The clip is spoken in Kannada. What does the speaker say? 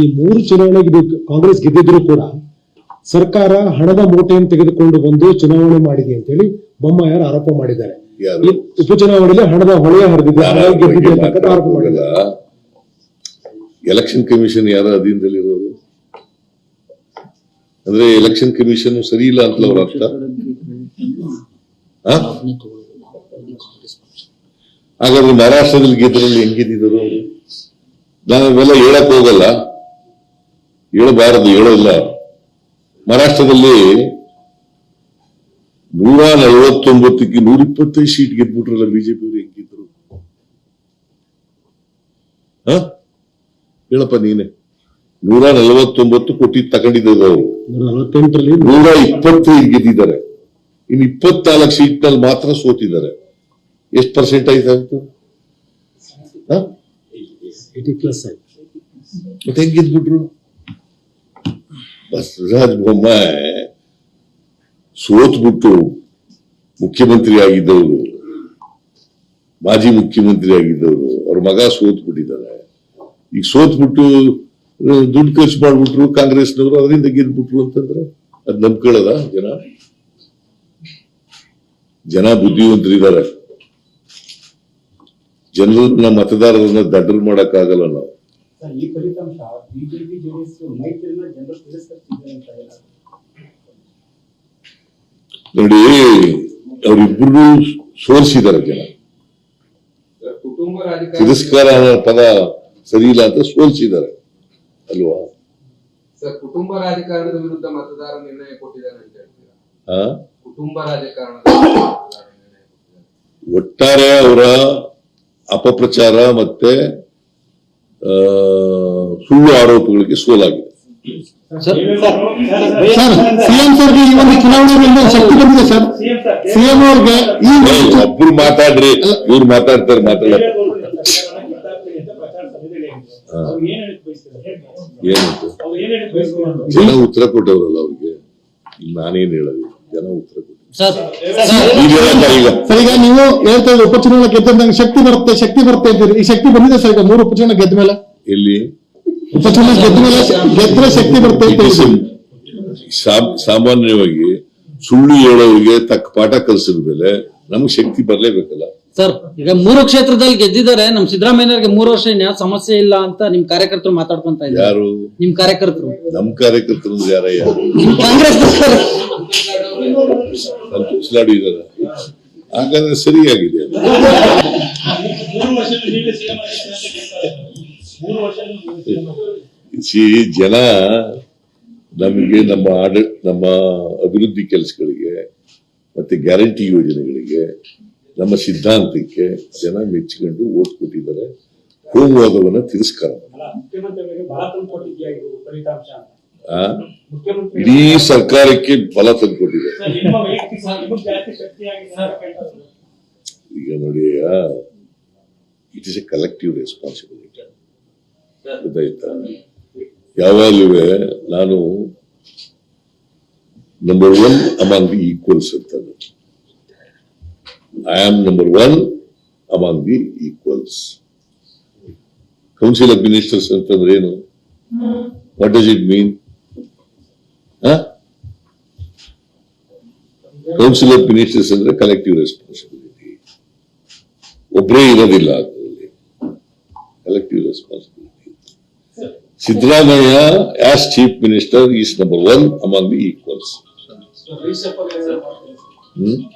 ಈ ಮೂರು ಚುನಾವಣೆ ಕಾಂಗ್ರೆಸ್ ಗೆದ್ದಿದ್ರು ಕೂಡ ಸರ್ಕಾರ ಹಣದ ಮೂಟೆಯನ್ನು ತೆಗೆದುಕೊಂಡು ಬಂದು ಚುನಾವಣೆ ಮಾಡಿದೆ ಅಂತ ಹೇಳಿ ಬೊಮ್ಮಾಯರ್ ಆರೋಪ ಮಾಡಿದ್ದಾರೆ. ಉಪಚುನಾವಣೆಯಲ್ಲಿ ಹಣದ ಹೊಳೆಯ ಹರಿದಿದೆ. ಎಲೆಕ್ಷನ್ ಕಮಿಷನ್ ಯಾರ? ಅಧೀನದಲ್ಲಿರೋದು? ಅಂದ್ರೆ ಎಲೆಕ್ಷನ್ ಕಮಿಷನ್ ಸರಿ ಇಲ್ಲ ಅಂತ ಅವ್ರ ಅರ್ಥ? ಹಾಗಾದ್ರೆ ಮಹಾರಾಷ್ಟ್ರದಲ್ಲಿ ಗೆದ್ರಲ್ಲಿ ಹೆಂಗ್ ಗೆದ್ದಿದ್ರು ಅವರು? ನಾನು ಅವೆಲ್ಲ ಹೇಳಕ್ ಹೋಗಲ್ಲ. ಹೇಳಬಾರದು ಹೇಳೋಲ್ಲ ಮಹಾರಾಷ್ಟ್ರದಲ್ಲಿ ನೂರ ನಲವತ್ತೊಂಬತ್ತಕ್ಕೆ ನೂರ ಇಪ್ಪತ್ತೈದು ಸೀಟ್ ಗೆದ್ಬಿಟ್ರಲ್ಲ ಬಿಜೆಪಿ ಅವರು ಹೆಂಗಿದ್ರು? ಹ? ಹೇಳಪ್ಪ ನೀನೆ. ನೂರ ನಲವತ್ತೊಂಬತ್ತು ಕೋಟಿ ತಗೊಂಡಿದ್ದಾರೆ ಅವರು. ನೂರ ನಲವತ್ತೆಂಟರಲ್ಲಿ ನೂರ ಇಪ್ಪತ್ತೈದು ಗೆದ್ದಿದ್ದಾರೆ. ಇನ್ನು ಇಪ್ಪತ್ನಾಲ್ಕು ಸೀಟ್ನಲ್ಲಿ ಮಾತ್ರ ಸೋತಿದ್ದಾರೆ. ಎಷ್ಟು ಪರ್ಸೆಂಟ್ ಆಯ್ತಾಯ್ತು? ಮತ್ತೆ ಹೆಂಗ್ ಬಸವರಾಜ ಬೊಮ್ಮಾಯಿ ಸೋತ್ಬಿಟ್ಟು ಮುಖ್ಯಮಂತ್ರಿ ಆಗಿದ್ದವರು ಮಾಜಿ ಮುಖ್ಯಮಂತ್ರಿ ಆಗಿದ್ದವರು ಅವ್ರ ಮಗ ಸೋತ್ಬಿಟ್ಟಿದ್ದಾರೆ ಈಗ ಸೋತ್ಬಿಟ್ಟು ಬಿಟ್ಟು ದುಡ್ಡು ಖರ್ಚು ಮಾಡ್ಬಿಟ್ರು ಕಾಂಗ್ರೆಸ್ನವರು, ಅದರಿಂದ ಗೆದ್ಬಿಟ್ರು ಅಂತಂದ್ರೆ ಅದ್ ನಂಬ್ಕೊಳ್ಳೋದ ಜನ? ಜನ ಬುದ್ಧಿವಂತರಿದ್ದಾರೆ. ಜನರನ್ನ ಮತದಾರರನ್ನ ದಡ್ಡರ್ ಮಾಡಕ್ಕಾಗಲ್ಲ ನಾವು. ಸರ್, ಈ ಫಲಿತಾಂಶ ಬಿಜೆಪಿ ಜೆಡಿಎಸ್ ಮೈತ್ರಿನ ಜನರು ತಿರಸ್ಕರಿಸಿದ್ದಾರೆ ಅಂತ ಹೇಳಿ. ನೋಡಿ ಅವರಿಬ್ಬರು ಸೋಲಿಸಿದ್ದಾರೆ ಜನ. ತಿರಸ್ಕಾರ ಅನ್ನೋ ಪದ ಸರಿ ಇಲ್ಲ ಅಂತ ಸೋಲಿಸಿದ್ದಾರೆ ಅಲ್ವಾ? ಸರ್ ಕುಟುಂಬ ರಾಜಕಾರಣದ ವಿರುದ್ಧ ಮತದಾರ ನಿರ್ಣಯ ಕೊಟ್ಟಿದ್ದಾರೆ ಅಂತ ಹೇಳ್ತೀರಾ? ಆ? ಕುಟುಂಬ ರಾಜಕಾರಣ ಮತದಾರ ನಿರ್ಣಯ ಕೊಟ್ಟಿದ್ದಾರೆ. ಒಟ್ಟಾರೆ ಅವರ ಅಪಪ್ರಚಾರ ಮತ್ತೆ ಸುಳ್ಳು ಆರೋಪಗಳಿಗೆ ಸೋಲಾಗಿದೆ ಸರ್ ಸಿಎಂ ಸರ್ಗೆ ಈ ಒಂದು ಚುನಾವಣೆಯಿಂದ ಶಕ್ತಿ ಬಂದಿದೆ ಸರ್. ಸಿಎಂ ಅವ್ರಿಗೆ ಈ ಒಬ್ರು ಮಾತಾಡ್ರಿ ಇವ್ರು ಮಾತಾಡ್ತಾರೆ ಮಾತಾಡ ಏನಂತ ಜನ ಉತ್ತರ ಕೊಟ್ಟವ್ರಲ್ಲ ಅವ್ರಿಗೆ. ನಾನೇನ್ ಹೇಳೋದು? ಜನ ಉತ್ತರ ಕೊಟ್ಟರು ಸರ್ ಈಗ ಸರ್ ನೀವು ಹೇಳ್ತಾ ಇದ್ರೆ ಉಪಚುನಾವಣೆ ಗೆದ್ದಂಗೆ ಶಕ್ತಿ ಬರುತ್ತೆ ಶಕ್ತಿ ಬರುತ್ತೆ ಅಂತೀರಿ. ಈ ಶಕ್ತಿ ಬಂದಿದೆ ಸರ್ ಈಗ ಮೂರು ಉಪಚುನಾವಣೆ ಗೆದ್ದ ಮೇಲೆ? ಎಲ್ಲಿ? ಉಪಚುನಾವಣೆ ಗೆದ್ದ ಮೇಲೆ ಗೆದ್ರೆ ಶಕ್ತಿ ಬರುತ್ತೆ ಸಾಮಾನ್ಯವಾಗಿ ಸುಳ್ಳು ಹೇಳೋರಿಗೆ ತಕ್ಕ ಪಾಠ ಕಲಿಸಿದ ಮೇಲೆ ನಮ್ಗೆ ಶಕ್ತಿ ಬರ್ಲೇಬೇಕಲ್ಲ? ಸರ್ ಈಗ ಮೂರು ಕ್ಷೇತ್ರದಲ್ಲಿ ಗೆದ್ದಿದ್ದಾರೆ ನಮ್ ಸಿದ್ದರಾಮಯ್ಯ ಮೂರು ವರ್ಷ ಇನ್ಯಾವ ಸಮಸ್ಯೆ ಇಲ್ಲ ಅಂತ ನಿಮ್ ಕಾರ್ಯಕರ್ತರು ಮಾತಾಡ್ಕೊಂತ ಇದ್ದಾರೆ. ಯಾರು? ನಿಮ್ ಕಾರ್ಯಕರ್ತರು. ನಮ್ ಕಾರ್ಯಕರ್ತರು ಯಾರ ಯಾರು ಕಾಂಗ್ರೆಸ್ ಲಾಡು ಇದಾರೆ ಹಾಗಾದ್ರೆ ಸರಿಯಾಗಿದೆ ಜನ ನಮಗೆ ನಮ್ಮ ಆಡ, ನಮ್ಮ ಅಭಿವೃದ್ಧಿ ಕೆಲಸಗಳಿಗೆ ಮತ್ತೆ ಗ್ಯಾರಂಟಿ ಯೋಜನೆಗಳಿಗೆ, ನಮ್ಮ ಸಿದ್ಧಾಂತಕ್ಕೆ ಜನ ಮೆಚ್ಚಿಕೊಂಡು ಓಟ್ ಕೊಟ್ಟಿದ್ದಾರೆ. ಹೋಗುವಾದವನ್ನ ತಿರಸ್ಕಾರ ಮಾಡಿದ್ದಾರೆ. ಮುಖ್ಯಮಂತ್ರಿಗಳಿಗೆ ಬಹಳ ತಂದು ಕೊಟ್ಟಿದ್ಯಾ ಇದು ಫಲಿತಾಂಶ ಅಂತ. ಆ? ಮುಖ್ಯಮಂತ್ರಿ ಇಡೀ ಸರ್ಕಾರಕ್ಕೆ ಬಲ ತಂದುಕೊಟ್ಟಿದೆ ಸರ್, ನಿಮ್ಮ ವೈಯಕ್ತಿಕ ನಿಮಗೆ ಜಾಸ್ತಿ ಶಕ್ತಿಯಾಗಿದೆ ಅಂತ ಹೇಳ್ತಾರೆ. ಈಗ ನೋಡಿ it is a collective responsibility ಗೊತ್ತಾಯ್ತಾ ಯಾವಾಗಲೂ ನಾನು number one among the equals ಅಂತ I am number one among the equals council of ministers ಅಂತಂದ್ರೆ ಏನು what does it mean council of ministers ಅಂದ್ರೆ ಕಲೆಕ್ಟಿವ್ ರೆಸ್ಪಾನ್ಸಿಬಿಲಿಟಿ ಒಬ್ಬರೇ ಇರೋದಿಲ್ಲ ಅದರಲ್ಲಿ collective responsibility Siddaramaiah as chief minister is number one among the equals